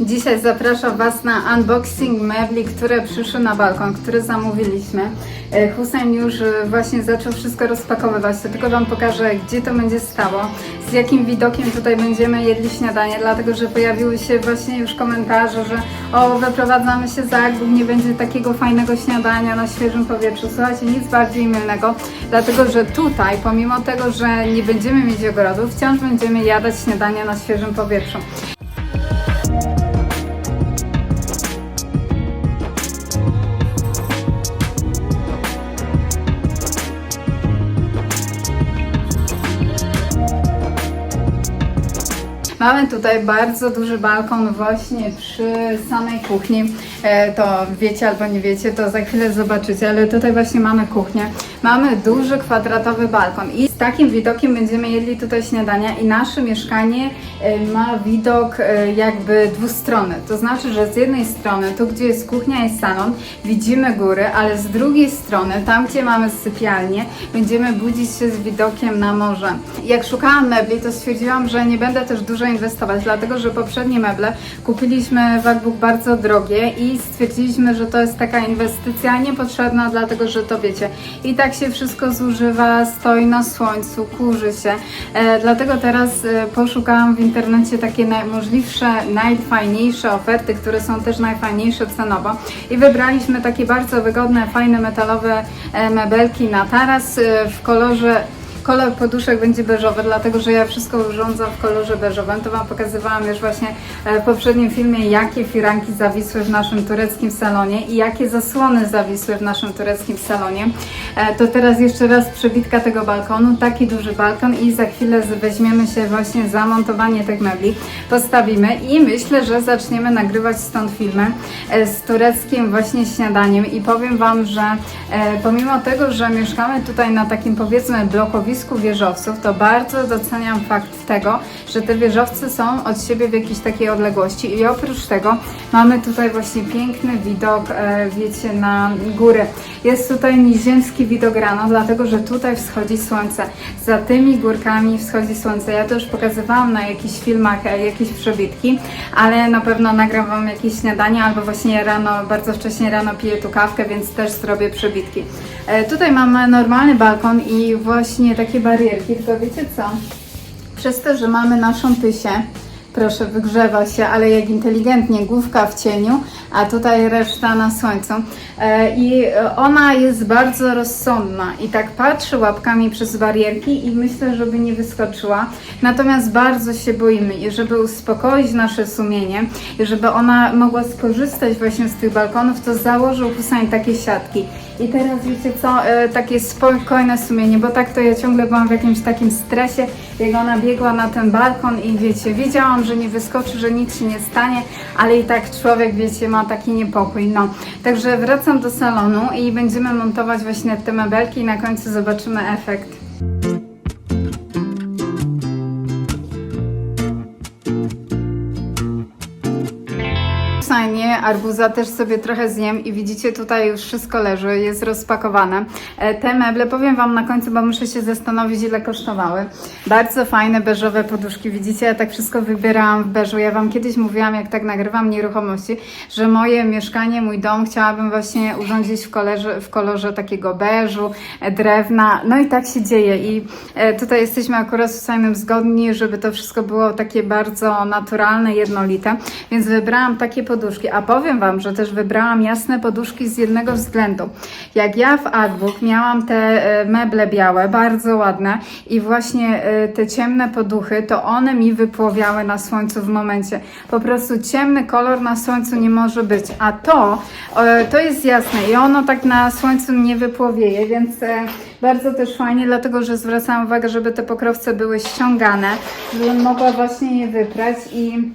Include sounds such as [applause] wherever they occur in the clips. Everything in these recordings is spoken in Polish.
Dzisiaj zapraszam Was na unboxing mebli, które przyszły na balkon, które zamówiliśmy. E, Hussein już e, właśnie zaczął wszystko rozpakowywać, to tylko Wam pokażę, gdzie to będzie stało, z jakim widokiem tutaj będziemy jedli śniadanie, dlatego że pojawiły się właśnie już komentarze, że o, wyprowadzamy się za Akbuk, nie będzie takiego fajnego śniadania na świeżym powietrzu. Słuchajcie, nic bardziej mylnego, dlatego że tutaj, pomimo tego, że nie będziemy mieć ogrodu, wciąż będziemy jadać śniadanie na świeżym powietrzu. Mamy tutaj bardzo duży balkon właśnie przy samej kuchni. E, To wiecie albo nie wiecie, to za chwilę zobaczycie, ale tutaj właśnie mamy kuchnię. Mamy duży kwadratowy balkon i z takim widokiem będziemy jedli tutaj śniadania i nasze mieszkanie e, ma widok e, jakby dwustronny. To znaczy, że z jednej strony, tu gdzie jest kuchnia i salon, widzimy góry, ale z drugiej strony, tam gdzie mamy sypialnię, będziemy budzić się z widokiem na morze. Jak szukałam mebli, to stwierdziłam, że nie będę też dużo inwestować, dlatego że poprzednie meble kupiliśmy w Akbuk bardzo drogie i stwierdziliśmy, że to jest taka inwestycja niepotrzebna, dlatego że to wiecie, i tak się wszystko zużywa, stoi na słońcu, kurzy się. E, dlatego teraz e, poszukałam w internecie takie najmożliwsze, najfajniejsze oferty, które są też najfajniejsze cenowo i wybraliśmy takie bardzo wygodne, fajne metalowe e, mebelki na taras w kolorze Kolor poduszek będzie beżowy, dlatego że ja wszystko urządzam w kolorze beżowym. To Wam pokazywałam już właśnie e, w poprzednim filmie, jakie firanki zawisły w naszym tureckim salonie i jakie zasłony zawisły w naszym tureckim salonie. E, To teraz jeszcze raz przebitka tego balkonu, taki duży balkon i za chwilę weźmiemy się właśnie za montowanie tych mebli, postawimy i myślę, że zaczniemy nagrywać stąd filmy e, z tureckim właśnie śniadaniem i powiem Wam, że pomimo tego, że mieszkamy tutaj na takim powiedzmy blokowisku wieżowców, to bardzo doceniam fakt tego, że te wieżowce są od siebie w jakiejś takiej odległości i oprócz tego mamy tutaj właśnie piękny widok, e, wiecie, na góry. Jest tutaj niziemski widok rano, dlatego że tutaj wschodzi słońce. Za tymi górkami wschodzi słońce. Ja to już pokazywałam na jakichś filmach e, jakieś przebitki, ale na pewno nagram Wam jakieś śniadanie albo właśnie rano, bardzo wcześnie rano piję tu kawkę, więc też zrobię przebitki. E, Tutaj mamy normalny balkon i właśnie takie barierki, tylko wiecie co? Przez to, że mamy naszą pysię, proszę, wygrzewa się, ale jak inteligentnie, główka w cieniu, a tutaj reszta na słońcu. E, I e, ona jest bardzo rozsądna i tak patrzy łapkami przez barierki i myślę, żeby nie wyskoczyła. Natomiast bardzo się boimy i żeby uspokoić nasze sumienie żeby ona mogła skorzystać właśnie z tych balkonów, to założył Hussein takie siatki. I teraz wiecie co, e, takie spokojne sumienie, bo tak to ja ciągle byłam w jakimś takim stresie, jak ona biegła na ten balkon i wiecie, wiedziałam, że nie wyskoczy, że nic się nie stanie, ale i tak człowiek, wiecie, ma taki niepokój. No, także wracam do salonu i będziemy montować właśnie te mebelki i na końcu zobaczymy efekt. Fajnie, arbuza też sobie trochę zjem i widzicie tutaj już wszystko leży, jest rozpakowane. E, Te meble, powiem Wam na końcu, bo muszę się zastanowić ile kosztowały. Bardzo fajne beżowe poduszki, widzicie, ja tak wszystko wybierałam w beżu. Ja Wam kiedyś mówiłam, jak tak nagrywam nieruchomości, że moje mieszkanie, mój dom chciałabym właśnie urządzić w kolorze, w kolorze takiego beżu, e, drewna, no i tak się dzieje i e, tutaj jesteśmy akurat z Simon zgodni, żeby to wszystko było takie bardzo naturalne, jednolite, więc wybrałam takie poduszki, a powiem Wam, że też wybrałam jasne poduszki z jednego względu. Jak ja w Artbook miałam te e, meble białe, bardzo ładne i właśnie e, te ciemne poduchy, to one mi wypłowiały na słońcu w momencie. Po prostu ciemny kolor na słońcu nie może być, a to, e, to jest jasne i ono tak na słońcu nie wypłowieje, więc bardzo też fajnie, dlatego że zwracałam uwagę, żeby te pokrowce były ściągane, żebym mogła właśnie je wyprać i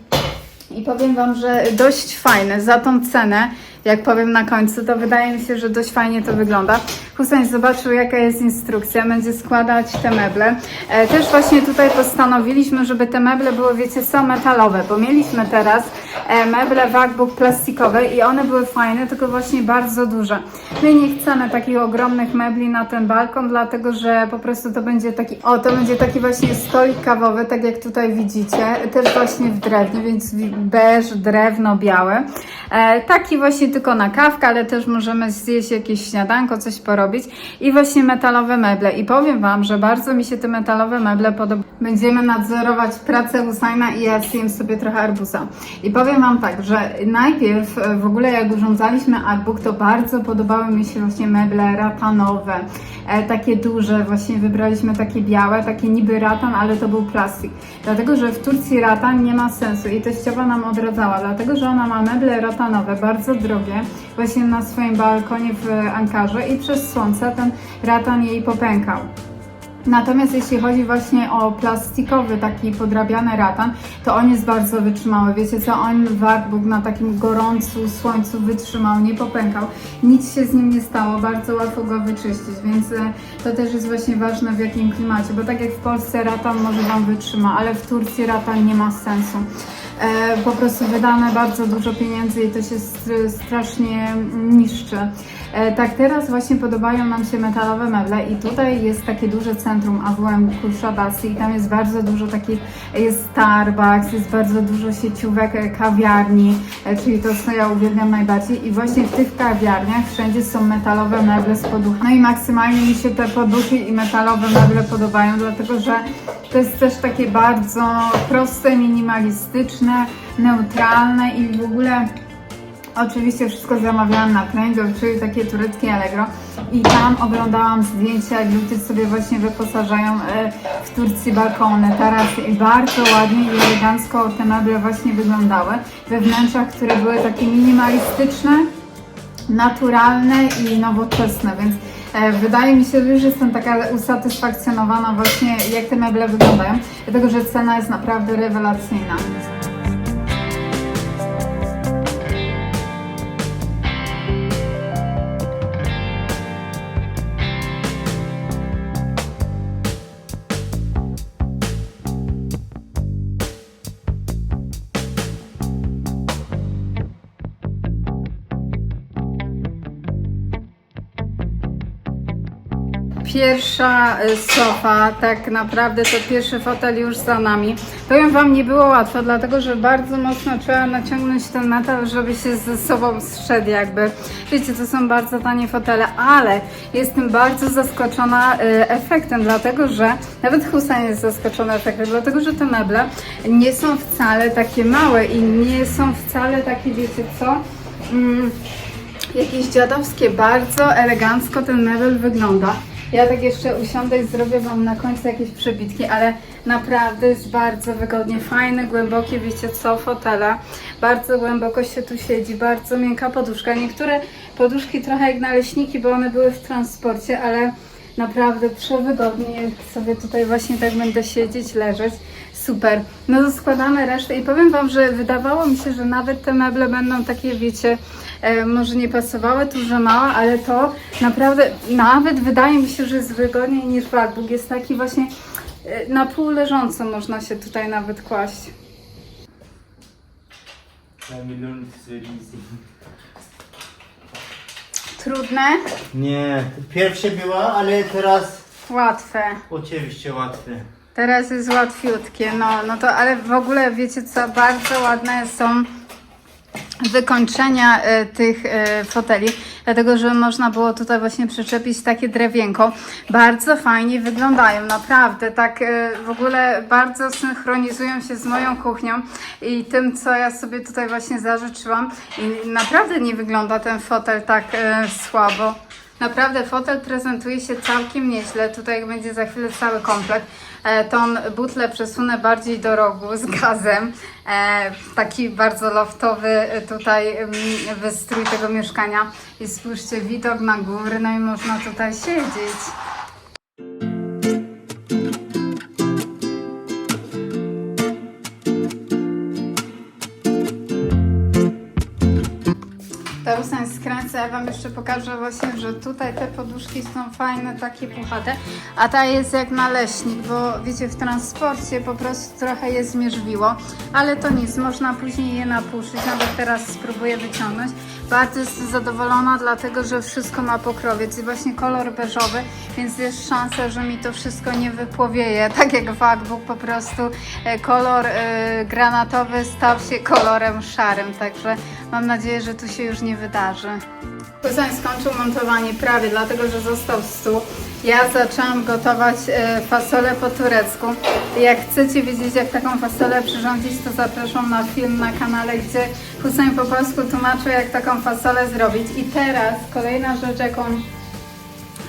i powiem Wam, że dość fajne za tą cenę. Jak powiem na końcu, to wydaje mi się, że dość fajnie to wygląda. Husań zobaczył jaka jest instrukcja, będzie składać te meble. E, też właśnie tutaj postanowiliśmy, żeby te meble były, wiecie co, metalowe, bo mieliśmy teraz e, meble Wagbuk plastikowe i one były fajne, tylko właśnie bardzo duże. My nie chcemy takich ogromnych mebli na ten balkon, dlatego że po prostu to będzie taki, o to będzie taki właśnie stolik kawowy, tak jak tutaj widzicie, też właśnie w drewnie, więc beż, drewno białe. E, taki właśnie tylko na kawkę, ale też możemy zjeść jakieś śniadanko, coś porobić i właśnie metalowe meble. I powiem Wam, że bardzo mi się te metalowe meble podobają. Będziemy nadzorować pracę Husajna i ja zjem sobie trochę arbuza. I powiem Wam tak, że najpierw e, w ogóle jak urządzaliśmy arbuk, to bardzo podobały mi się właśnie meble ratanowe, e, takie duże, właśnie wybraliśmy takie białe, takie niby ratan, ale to był plastik. Dlatego, że w Turcji ratan nie ma sensu i teściowa nam odradzała, dlatego, że ona ma meble ratanowe, bardzo drogie, właśnie na swoim balkonie w Ankarze i przez słońce ten ratan jej popękał. Natomiast jeśli chodzi właśnie o plastikowy, taki podrabiany ratan, to on jest bardzo wytrzymały. Wiecie co, on wartbuk na takim gorącu słońcu wytrzymał, nie popękał. Nic się z nim nie stało, bardzo łatwo go wyczyścić, więc e, to też jest właśnie ważne w jakim klimacie, bo tak jak w Polsce ratan może Wam wytrzyma, ale w Turcji ratan nie ma sensu. E, po prostu wydane bardzo dużo pieniędzy i to się str- strasznie niszczy. E, tak teraz właśnie podobają nam się metalowe meble i tutaj jest takie duże centrum AWM Kurszabasy i tam jest bardzo dużo takich, jest Starbucks, jest bardzo dużo sieciówek, e, kawiarni, czyli to co ja uwielbiam najbardziej i właśnie w tych kawiarniach wszędzie są metalowe meble z poduchami. No i maksymalnie mi się te poduchy i metalowe meble podobają, dlatego że to jest też takie bardzo proste, minimalistyczne, neutralne i w ogóle Oczywiście wszystko zamawiałam na Kręgel, czyli takie tureckie Allegro. I tam oglądałam zdjęcia, jak ludzie sobie właśnie wyposażają e, w Turcji balkony, tarasy i bardzo ładnie i elegancko te meble właśnie wyglądały. We wnętrzach, które były takie minimalistyczne, naturalne i nowoczesne, więc e, wydaje mi się, że jestem taka usatysfakcjonowana właśnie jak te meble wyglądają, dlatego że cena jest naprawdę rewelacyjna. Pierwsza y, sofa, tak naprawdę to pierwszy fotel już za nami. Powiem Wam, nie było łatwo, dlatego że bardzo mocno trzeba naciągnąć ten metal, żeby się ze sobą zszedł jakby. Wiecie, to są bardzo tanie fotele, ale jestem bardzo zaskoczona y, efektem, dlatego że nawet Husain jest zaskoczony efektem, dlatego że te meble nie są wcale takie małe i nie są wcale takie, wiecie co? Mm, jakieś dziadowskie, bardzo elegancko ten mebel wygląda. Ja tak jeszcze usiądę i zrobię Wam na końcu jakieś przebitki, ale naprawdę jest bardzo wygodnie, fajne, głębokie, wiecie co, fotele. Bardzo głęboko się tu siedzi, bardzo miękka poduszka. Niektóre poduszki trochę jak naleśniki, bo one były w transporcie, ale naprawdę przewygodnie. Jak sobie tutaj właśnie tak będę siedzieć, leżeć. Super. No to składamy resztę i powiem Wam, że wydawało mi się, że nawet te meble będą takie, wiecie, e, może nie pasowały tu, że małe, ale to naprawdę, nawet wydaje mi się, że jest wygodniej niż Wartburg. Jest taki właśnie e, na pół leżąco można się tutaj nawet kłaść. Trudne, Nie, pierwsze była, ale teraz łatwe. oczywiście łatwe. Teraz jest łatwiutkie, no, no to ale w ogóle wiecie co, bardzo ładne są wykończenia e, tych e, foteli, dlatego że można było tutaj właśnie przyczepić takie drewienko. Bardzo fajnie wyglądają, naprawdę, tak e, w ogóle bardzo synchronizują się z moją kuchnią i tym, co ja sobie tutaj właśnie zażyczyłam i naprawdę nie wygląda ten fotel tak e, słabo. Naprawdę fotel prezentuje się całkiem nieźle. Tutaj będzie za chwilę cały komplet. E, tą butlę przesunę bardziej do rogu z gazem. E, taki bardzo loftowy tutaj mm, wystrój tego mieszkania. I spójrzcie, widok na góry, no i można tutaj siedzieć. To usań skręcę, ja Wam jeszcze pokażę właśnie, że tutaj te poduszki są fajne, takie puchate, a ta jest jak naleśnik, bo wiecie, w transporcie po prostu trochę je zmierzwiło, ale to nic, można później je napuszyć, nawet teraz spróbuję wyciągnąć. Bardzo jestem zadowolona, dlatego że wszystko ma pokrowiec i właśnie kolor beżowy, więc jest szansa, że mi to wszystko nie wypłowieje, [laughs] tak jak w MacBook po prostu e, kolor e, granatowy stał się kolorem szarym, także mam nadzieję, że tu się już nie wydarzy. Kuzyn skończył montowanie prawie, dlatego że został stół. Ja zaczęłam gotować e, fasolę po turecku. Jak chcecie wiedzieć, jak taką fasolę przyrządzić, to zapraszam na film na kanale, gdzie Hussein po polsku tłumaczy, jak taką fasolę zrobić. I teraz kolejna rzecz, jaką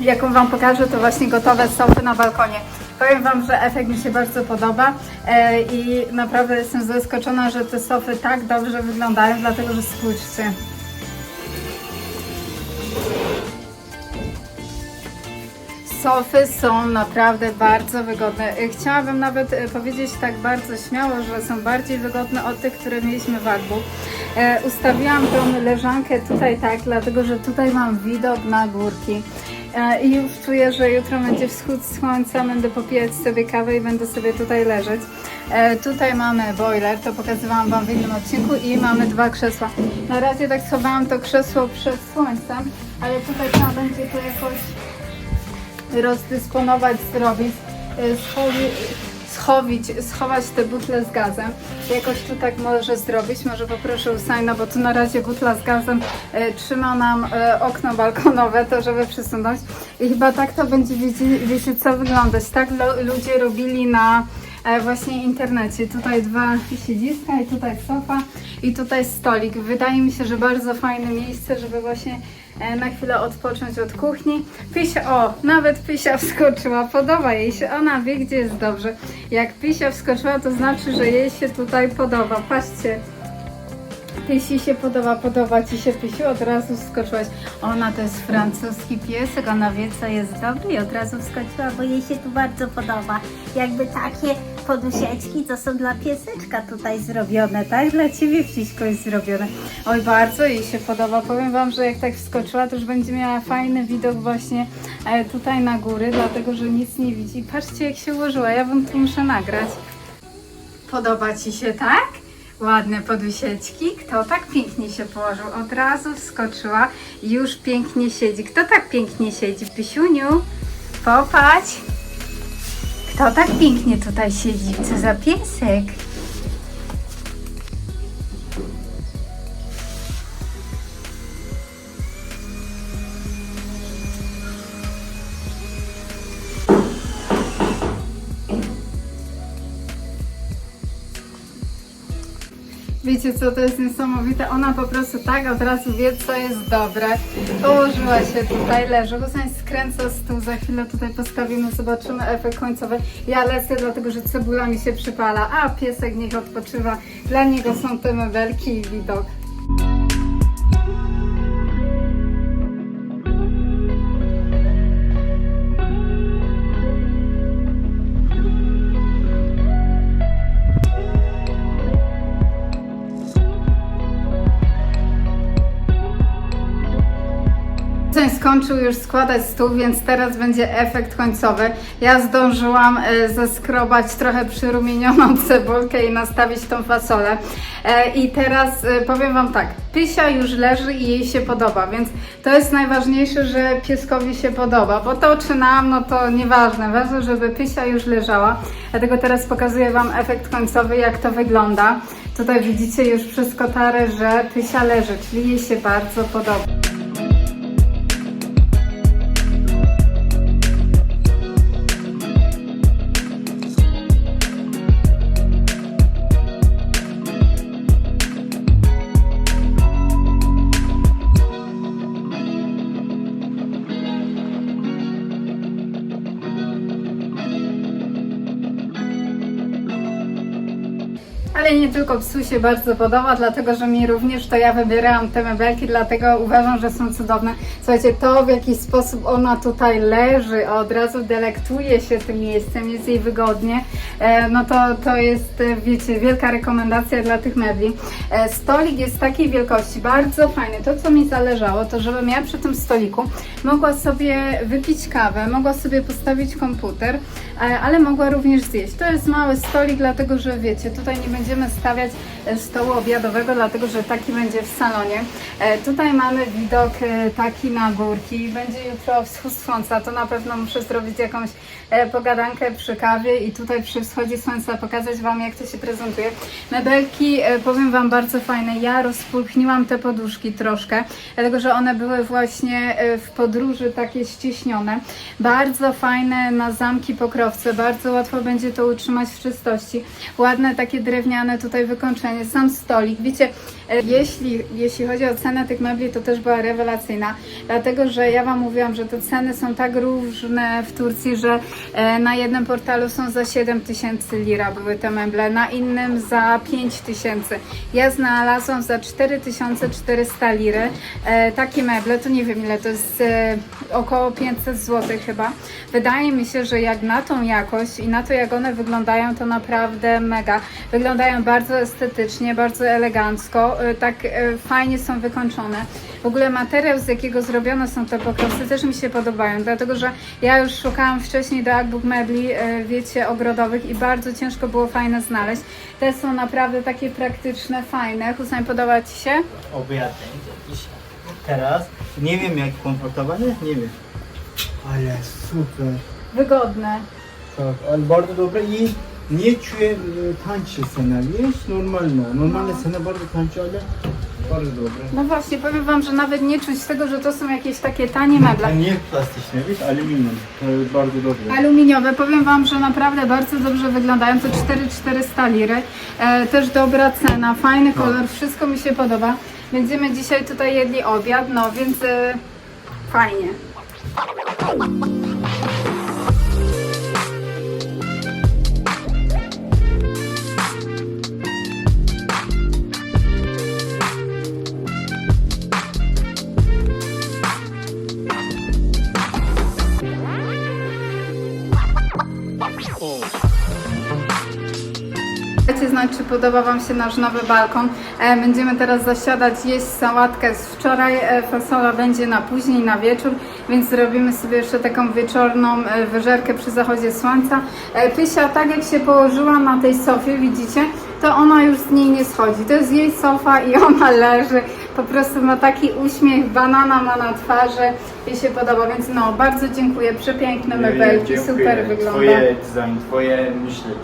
jaką Wam pokażę, to właśnie gotowe sofy na balkonie. Powiem Wam, że efekt mi się bardzo podoba e, i naprawdę jestem zaskoczona, że te sofy tak dobrze wyglądają, dlatego że spójrzcie. Sofy są naprawdę bardzo wygodne. E, Chciałabym nawet e, powiedzieć tak bardzo śmiało, że są bardziej wygodne od tych, które mieliśmy w Agbu. Ustawiłam tą leżankę tutaj tak, dlatego że tutaj mam widok na górki. E, I już czuję, że jutro będzie wschód słońca, będę popijać sobie kawę i będę sobie tutaj leżeć. E, tutaj mamy boiler, to pokazywałam Wam w innym odcinku i mamy dwa krzesła. Na razie tak schowałam to krzesło przed słońcem, ale tutaj trzeba będzie to jakoś rozdysponować, zrobić, y, schowi, schowić, schować te butle z gazem. Jakoś tu tak może zrobić, może poproszę Usaina, bo tu na razie butla z gazem y, trzyma nam y, okno balkonowe, to żeby przesunąć. I chyba tak to będzie, wiecie, co wyglądać. Tak ludzie robili na e, właśnie internecie. Tutaj dwa siedziska i tutaj sofa i tutaj stolik. Wydaje mi się, że bardzo fajne miejsce, żeby właśnie e, na chwilę odpocząć od kuchni. Pysia, o, nawet Pysia wskoczyła, podoba jej się, ona wie gdzie jest dobrze. Jak Pysia wskoczyła, to znaczy, że jej się tutaj podoba. Patrzcie. Pysi się podoba, podoba Ci się Pysiu, od razu wskoczyłaś. Ona to jest francuski piesek, ona wie co jest dobre i od razu wskoczyła, bo jej się tu bardzo podoba. Jakby takie podusieczki to są dla pieseczka tutaj zrobione, tak? Dla Ciebie wciśko jest zrobione. Oj, bardzo jej się podoba. Powiem Wam, że jak tak wskoczyła, to już będzie miała fajny widok właśnie e, tutaj na góry, dlatego że nic nie widzi. Patrzcie jak się ułożyła, ja Wam tu muszę nagrać. Podoba Ci się, tak? Ładne podwysieczki. Kto tak pięknie się położył? Od razu wskoczyła już pięknie siedzi. Kto tak pięknie siedzi? Pysiuniu, popatrz. Kto tak pięknie tutaj siedzi? Co za piesek? Wiecie co, to jest niesamowite. Ona po prostu tak od razu wie, co jest dobre. Położyła się tutaj, leży. Husain skręca stół, za chwilę tutaj postawimy, zobaczymy efekt końcowy. Ja lecę, dlatego że cebula mi się przypala, a piesek niech odpoczywa. Dla niego są te mebelki i widok. Skończył już składać stół, więc teraz będzie efekt końcowy. Ja zdążyłam e, zeskrobać trochę przyrumienioną [laughs] cebulkę i nastawić tą fasolę. E, I teraz e, powiem Wam tak, Pysia już leży i jej się podoba, więc to jest najważniejsze, że pieskowi się podoba, bo to czy nam, no to nieważne, ważne, żeby Pysia już leżała. Dlatego teraz pokazuję Wam efekt końcowy, jak to wygląda. Tutaj widzicie już przez kotarę, że Pysia leży, czyli jej się bardzo podoba. Tylko psu się bardzo podoba, dlatego że mi również to ja wybierałam te mebelki, dlatego uważam, że są cudowne. Słuchajcie, to w jaki sposób ona tutaj leży, a od razu delektuje się tym miejscem, jest jej wygodnie, no to, to jest, e, wiecie, wielka rekomendacja dla tych mebli. E, Stolik jest takiej wielkości, bardzo fajny. To, co mi zależało, to żebym ja przy tym stoliku mogła sobie wypić kawę, mogła sobie postawić komputer, e, ale mogła również zjeść. To jest mały stolik, dlatego że wiecie, tutaj nie będziemy stawiać e, stołu obiadowego, dlatego że taki będzie w salonie. E, Tutaj mamy widok e, taki na górki. Będzie jutro wschód słońca, to na pewno muszę zrobić jakąś e, pogadankę przy kawie i tutaj przy wschodzie słońca pokazać Wam, jak to się prezentuje. Mebelki, e, powiem Wam, bardzo fajne. Ja rozpulchniłam te poduszki troszkę, dlatego że one były właśnie e, w podróży takie ścieśnione. Bardzo fajne na zamki pokrowce, bardzo łatwo będzie to utrzymać w czystości. Ładne takie drewniane tutaj wykończenie, sam stolik. Wiecie, jeśli, jeśli chodzi o cenę tych mebli, to też była rewelacyjna, dlatego że ja Wam mówiłam, że te ceny są tak różne w Turcji, że e, na jednym portalu są za 7 tysięcy lira były te meble, na innym za 5 tysięcy. Ja znalazłam za 4400 liry e, takie meble, to nie wiem ile to jest, e, około 500 zł chyba. Wydaje mi się, że jak na tą jakość i na to jak one wyglądają, to naprawdę mega. Wyglądają bardzo estetycznie, bardzo elegancko, e, tak e, fajnie są wykończone. W ogóle materiał, z jakiego zrobione są te pokrowce, też mi się podobają, dlatego że ja już szukałam wcześniej do Akbuk mebli, e, wiecie, ogrodowych i bardzo ciężko było fajne znaleźć. Te są naprawdę takie praktyczne, fajne. Hussein, podoba Ci się? Obiad jakiś. Teraz nie wiem jak komfortowane, nie wiem. Ale super. Wygodne. Tak, ale bardzo dobre i nie czuję e, tańczy cena, wiesz? Normalna. Normalna cena bardzo tańczy, ale bardzo dobre. No właśnie, powiem Wam, że nawet nie czuć tego, że to są jakieś takie tanie meble. A nie plastyczne, wiesz? Aluminium. To jest bardzo dobre. Aluminiowe, powiem Wam, że naprawdę bardzo dobrze wyglądają, to 4400 liry, e, też dobra cena, fajny kolor, wszystko mi się podoba. Będziemy dzisiaj tutaj jedli obiad, no więc e, fajnie. Podoba Wam się nasz nowy balkon. E, Będziemy teraz zasiadać, jeść sałatkę z wczoraj. E, Fasola będzie na później, na wieczór, więc zrobimy sobie jeszcze taką wieczorną e, wyżerkę przy zachodzie słońca. Pysia, tak jak się położyła na tej sofie, widzicie, to ona już z niej nie schodzi. To jest jej sofa i ona [laughs] leży. Po prostu ma taki uśmiech, banana ma na twarzy. Jej się podoba, więc no, bardzo dziękuję. Przepiękne mebelki, super wygląda. Twoje design, twoje myśleć.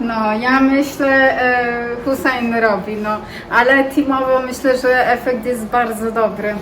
No, ja myślę, e, Hussein robi, no, ale teamowo myślę, że efekt jest bardzo dobry.